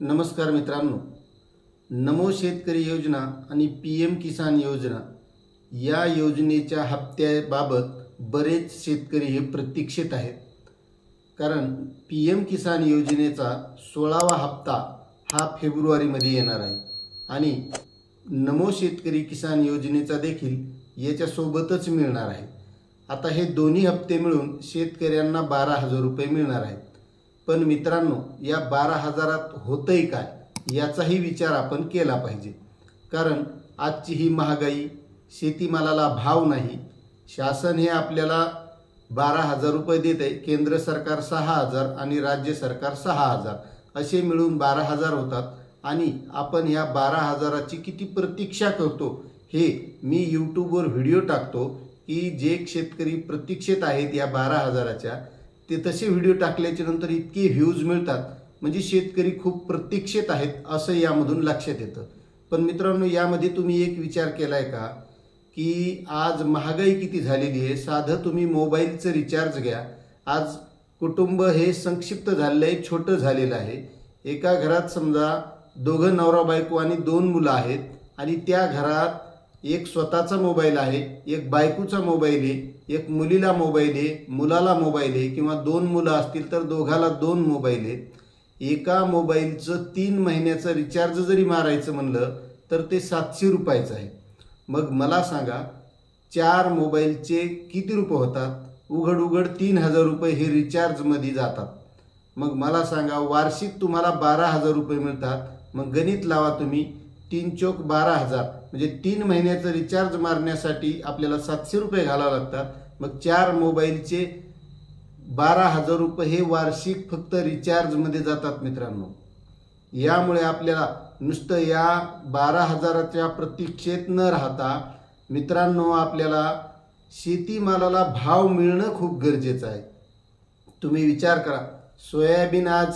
नमस्कार मित्रांनो. नमो शेतकरी योजना आणि पी एम किसान योजना या योजनेच्या हप्त्याबाबत बरेच शेतकरी हे प्रतीक्षित आहेत. कारण पी एम किसान योजनेचा सोळावा हप्ता हा फेब्रुवारीमध्ये येणार आहे. आणि नमो शेतकरी किसान योजनेचा देखील याच्यासोबतच मिळणार आहे. आता हे दोन्ही हप्ते मिळून शेतकऱ्यांना बारा हजार रुपये मिळणार आहेत. पण मित्रांनो या बारा हजारात होतंय काय? याचाही विचार आपण केला पाहिजे. कारण आजची ही महागाई शेतीमालाला भाव नाही. शासन हे आपल्याला बारा हजार रुपये देत आहे. केंद्र सरकार सहा हजार आणि राज्य सरकार सहा हजार. असे मिळून बारा हजार होतात. आणि आपण ह्या बारा हजाराची किती प्रतीक्षा करतो हे मी यूट्यूबवर व्हिडिओ टाकतो की जे शेतकरी प्रतीक्षेत आहेत या बारा हजाराच्या ते तसे व्हिडिओ टाकल्याच्या नंतर इतके व्ह्यूज मिळतात. म्हणजे शेतकरी खूप प्रतीक्षेत आहेत असं यामधून लक्षात येतं. पण मित्रांनो यामध्ये तुम्ही एक विचार केलाय का? की आज महागाई किती झालेली आहे? साधं तुम्ही मोबाईलचं रिचार्ज घ्या. आज कुटुंब हे संक्षिप्त झालेलं आहे छोटं झालेलं आहे. एका घरात समजा दोघं नवरा बायको आणि दोन मुलं आहेत आणि त्या घरात एक स्वतःचा मोबाईल आहे एक बायकोचा मोबाईल आहे एक मुलीला मोबाईल आहे मुलाला मोबाईल आहे किंवा दोन मुलं असतील तर दोघाला दोन मोबाईल आहेत. एका मोबाईलचं तीन महिन्याचं रिचार्ज जरी मारायचं म्हणलं तर ते सातशे रुपयाचं आहे. मग मला सांगा चार मोबाईलचे किती रुपये होतात? उघड उघड तीन हजार रुपये हे रिचार्जमध्ये जातात. मग मला सांगा वार्षिक तुम्हाला बारा हजार रुपये मिळतात. मग गणित लावा तुम्ही तीन चौक बारा हजार. म्हणजे तीन महिन्याचं रिचार्ज मारण्यासाठी आपल्याला सातशे रुपये घालावं लागतात. मग चार मोबाईलचे बारा हजार रुपये हे वार्षिक फक्त रिचार्जमध्ये जातात मित्रांनो. यामुळे आपल्याला नुसतं या बारा हजाराच्या प्रतीक्षेत न राहता मित्रांनो आपल्याला शेतीमालाला भाव मिळणं खूप गरजेचं आहे. तुम्ही विचार करा सोयाबीन आज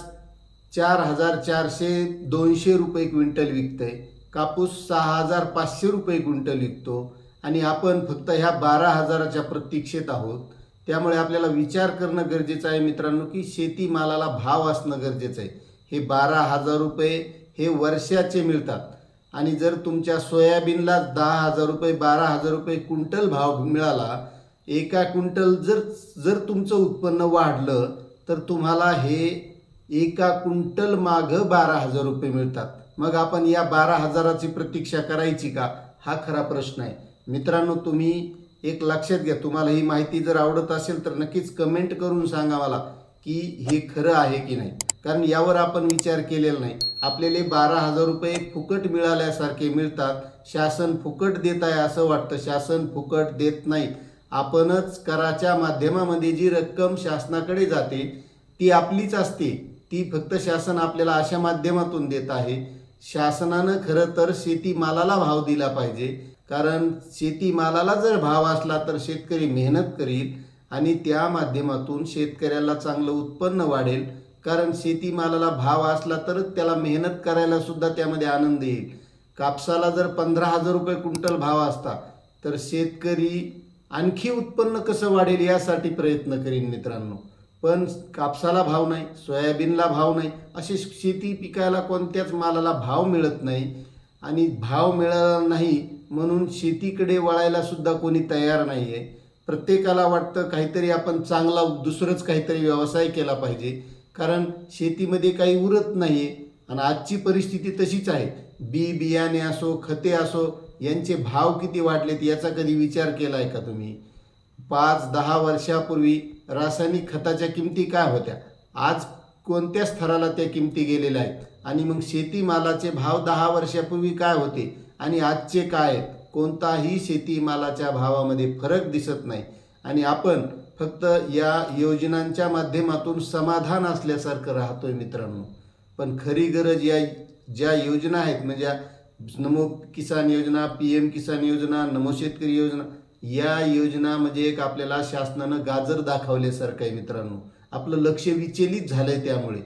चार हजार चारशे दोनशे रुपये क्विंटल विकतंय. कापूस सहा हजार पाचशे रुपये क्विंटल विकतो आणि आपण फक्त ह्या बारा हजाराच्या प्रतीक्षेत आहोत. त्यामुळे आपल्याला विचार करणं गरजेचं आहे मित्रांनो की शेतीमालाला भाव असणं गरजेचं आहे. हे बारा हजार रुपये हे वर्षाचे मिळतात. आणि जर तुमच्या सोयाबीनला दहा हजार रुपये बारा हजार रुपये क्विंटल भाव मिळाला एका क्विंटल जर जर तुमचं उत्पन्न वाढलं तर तुम्हाला हे एका क्विंटल मागं बारा हजार रुपये मिळतात. मग आपण या बारा हजाराची प्रतीक्षा करायची का? हा खरा प्रश्न आहे. मित्रांनो तुम्ही एक लक्षात घ्या. तुम्हाला ही माहिती जर आवडत असेल तर नक्कीच कमेंट करून सांगा मला की हे खरं आहे की नाही. कारण यावर आपण विचार केलेला नाही. आपल्याला बारा हजार रुपये फुकट मिळाल्यासारखे मिळतात. शासन फुकट देत आहे असं वाटतं. शासन फुकट देत नाही. आपणच कराच्या माध्यमामध्ये जी रक्कम शासनाकडे जाते ती आपलीच असते. ती फक्त शासन आपल्याला अशा माध्यमातून देत आहे. शासनानं खरं तर शेतीमालाला भाव दिला पाहिजे. कारण शेतीमालाला जर भाव असला तर शेतकरी मेहनत करील आणि त्या माध्यमातून शेतकऱ्याला चांगलं उत्पन्न वाढेल. कारण शेतीमालाला भाव असला तरच त्याला मेहनत करायला सुद्धा त्यामध्ये आनंद येईल. कापसाला जर पंधरा हजार रुपये क्विंटल भाव असता तर शेतकरी आणखी उत्पन्न कसं वाढेल यासाठी प्रयत्न करीन मित्रांनो. पण कापसाला भाव नाही सोयाबीनला भाव नाही अशी शेती पिकायला कोणत्याच मालाला भाव मिळत नाही. आणि भाव मिळाला नाही म्हणून शेतीकडे वळायला सुद्धा कोणी तयार नाही आहे प्रत्येकाला वाटतं काहीतरी आपण चांगला दुसरंच काहीतरी व्यवसाय केला पाहिजे. कारण शेतीमध्ये काही उरत नाही आहे आणि आजची परिस्थिती तशीच आहे. बी बियाणे असो खते असो यांचे भाव किती वाढलेत याचा कधी विचार केला आहे का तुम्ही? पाच दहा वर्षापूर्वी रासायनिक खताच्या किमती काय होत्या? आज कोणत्या स्तराला त्या किमती गेलेल्या आहेत? आणि मग शेतीमालाचे भाव दहा वर्षापूर्वी काय होते? आणि आजचे काय आहेत? कोणताही शेतीमालाच्या भावामध्ये फरक दिसत नाही. आणि आपण फक्त या योजनांच्या माध्यमातून समाधान असल्यासारखं राहतोय मित्रांनो. पण खरी गरज या ज्या योजना आहेत म्हणजे नमो किसान योजना पी एम किसान योजना नमो शेतकरी योजना या योजना म्हणजे एक आपल्याला शासनानं गाजर दाखवल्यासारखं आहे मित्रांनो. आपलं लक्ष विचलित झालंय त्यामुळे.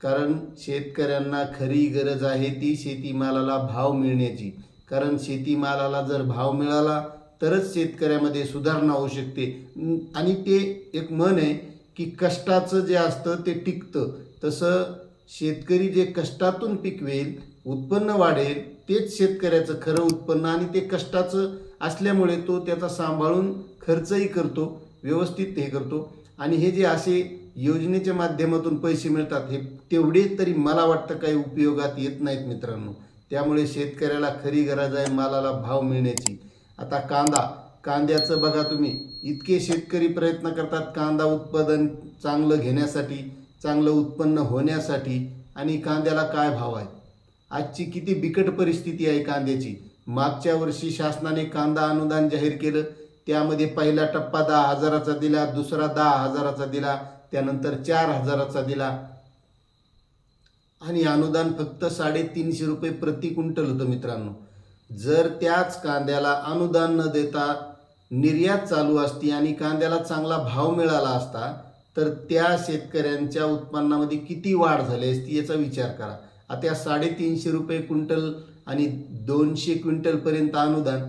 कारण शेतकऱ्यांना खरी गरज आहे ती शेतीमालाला भाव मिळण्याची. कारण शेतीमालाला जर भाव मिळाला तरच शेतकऱ्यामध्ये सुधारणा होऊ शकते. आणि ते एक मन आहे की कष्टाचं जे असतं ते टिकतं. तसं शेतकरी जे कष्टातून पिकवेल उत्पन्न वाढेल तेच शेतकऱ्याचं खरं उत्पन्न आणि ते कष्टाचं असल्यामुळे तो त्याचा सांभाळून खर्चही करतो व्यवस्थित हे करतो. आणि हे जे असे योजनेच्या माध्यमातून पैसे मिळतात हे तेवढे तरी मला वाटतं काही उपयोगात येत नाहीत मित्रांनो. त्यामुळे शेतकऱ्याला खरी गरज आहे मालाला भाव मिळण्याची. आता कांदा कांद्याचं बघा तुम्ही. इतके शेतकरी प्रयत्न करतात कांदा उत्पादन चांगलं घेण्यासाठी चांगलं उत्पन्न होण्यासाठी. आणि कांद्याला काय भाव आहे? आजची किती बिकट परिस्थिती आहे कांद्याची. मागच्या वर्षी शासनाने कांदा अनुदान जाहीर केलं. त्यामध्ये पहिला टप्पा दहा हजाराचा दिला दुसरा दहा हजाराचा दिला त्यानंतर चार हजाराचा दिला. आणि अनुदान फक्त साडेतीनशे रुपये प्रति क्विंटल होतं मित्रांनो. जर त्याच कांद्याला अनुदान न देता निर्यात चालू असती आणि कांद्याला चांगला भाव मिळाला असता तर त्या शेतकऱ्यांच्या उत्पन्नामध्ये किती वाढ झाली असती याचा विचार करा. आता साडेतीनशे रुपये क्विंटल आणि दोनशे क्विंटलपर्यंत अनुदान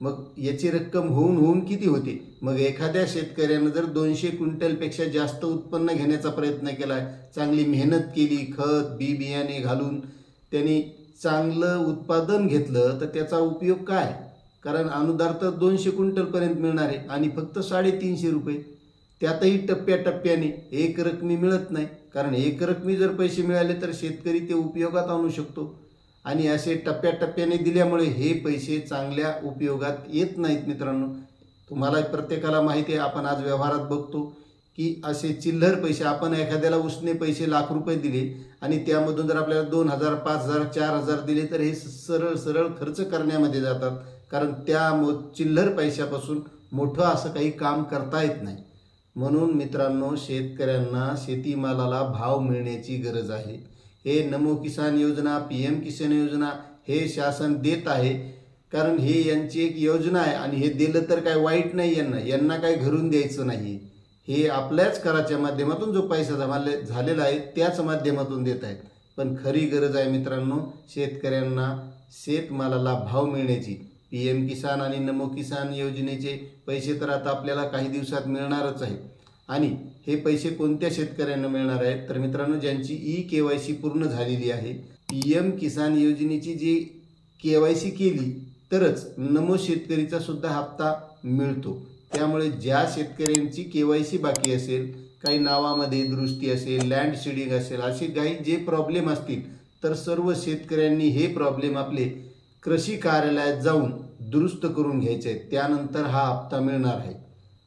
मग याची रक्कम होऊन होऊन किती होते? मग एखाद्या शेतकऱ्यानं जर दोनशे क्विंटलपेक्षा जास्त उत्पन्न घेण्याचा प्रयत्न केला चांगली मेहनत केली खत बी बियाणे घालून त्यांनी चांगलं उत्पादन घेतलं तर त्याचा उपयोग काय? कारण अनुदान तर दोनशे क्विंटलपर्यंत मिळणार आहे आणि फक्त साडेतीनशे रुपये. त्यातही टप्प्याटप्प्याने एक रकमी मिळत नाही. कारण एकरकमी जर पैसे मिळाले तर शेतकरी ते उपयोगात आणू शकतो. आणि असे टप्प्याटप्प्याने दिल्यामुळे हे पैसे चांगल्या उपयोगात येत नाहीत मित्रांनो. तुम्हाला प्रत्येकाला माहिती आहे आपण आज व्यवहारात बघतो की असे चिल्लर पैसे आपण एखाद्याला उसने पैसे लाख रुपये दिले आणि त्यामधून जर आपल्याला दोन हजार पाच हजार चार हजार दिले तर हे सरळ सरळ खर्च करण्यामध्ये जातात. कारण त्या मो चिल्लर पैशापासून मोठं असं काही काम करता येत नाही. म्हणून मित्रांनो शेतकऱ्यांना शेतीमालाला भाव मिळण्याची गरज आहे. हे नमो किसान योजना पी एम किसान योजना हे शासन देत आहे. कारण हे यांची एक योजना आहे आणि हे दिलं तर काय वाईट नाही यांना. यांना काय घरून द्यायचं नाही. हे आपल्याच कराच्या माध्यमातून जो पैसा जमाले झालेला आहे त्याच माध्यमातून देत आहेत. पण खरी गरज आहे मित्रांनो शेतकऱ्यांना शेतमालाला भाव मिळण्याची. पी एम किसान आणि नमो किसान योजनेचे पैसे तर आता आपल्याला काही दिवसात मिळणारच आहेत. आणि हे पैसे कोणत्या शेतकऱ्यांना मिळणार आहेत? तर मित्रांनो ज्यांची ई के वाय सी पूर्ण झालेली आहे पी एम किसान योजनेची जी के वाय सी केली तरच नमो शेतकरीचा सुद्धा हप्ता मिळतो. त्यामुळे ज्या शेतकऱ्यांची के वाय सी बाकी असेल काही नावामध्ये दुरुस्ती असेल लँड शेडिंग असेल असे काही जे प्रॉब्लेम असतील तर सर्व शेतकऱ्यांनी हे प्रॉब्लेम आपले कृषी कार्यालयात जाऊन दुरुस्त करून घ्यायचे. आहेत त्यानंतर हा हप्ता मिळणार आहे.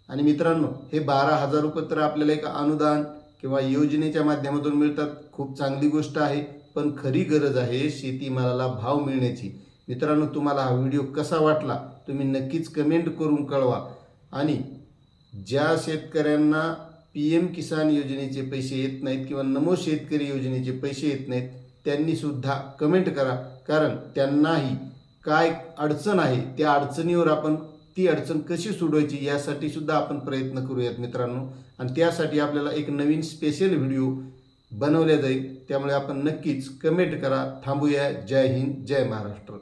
आणि मित्रांनो हे बारा हजार रुपये तर आपल्याला एक अनुदान किंवा योजनेच्या माध्यमातून मिळतात. खूप चांगली गोष्ट आहे पण खरी गरज आहे शेतीमालाला भाव मिळण्याची. मित्रांनो तुम्हाला हा व्हिडिओ कसा वाटला तुम्ही नक्कीच कमेंट करून कळवा. आणि ज्या शेतकऱ्यांना पी एम किसान योजनेचे पैसे येत नाहीत किंवा नमो शेतकरी योजनेचे पैसे येत नाहीत त्यांनीसुद्धा कमेंट करा. कारण त्यांनाही काय अडचण आहे त्या अडचणीवर आपण ती अडचण कशी सोडवायची यासाठी सुद्धा आपण प्रयत्न करूयात मित्रांनो. आणि त्यासाठी आपल्याला एक नवीन स्पेशल व्हिडिओ बनवल्या जाईल. त्यामुळे आपण नक्कीच कमेंट करा. थांबूया. जय हिंद जय महाराष्ट्र.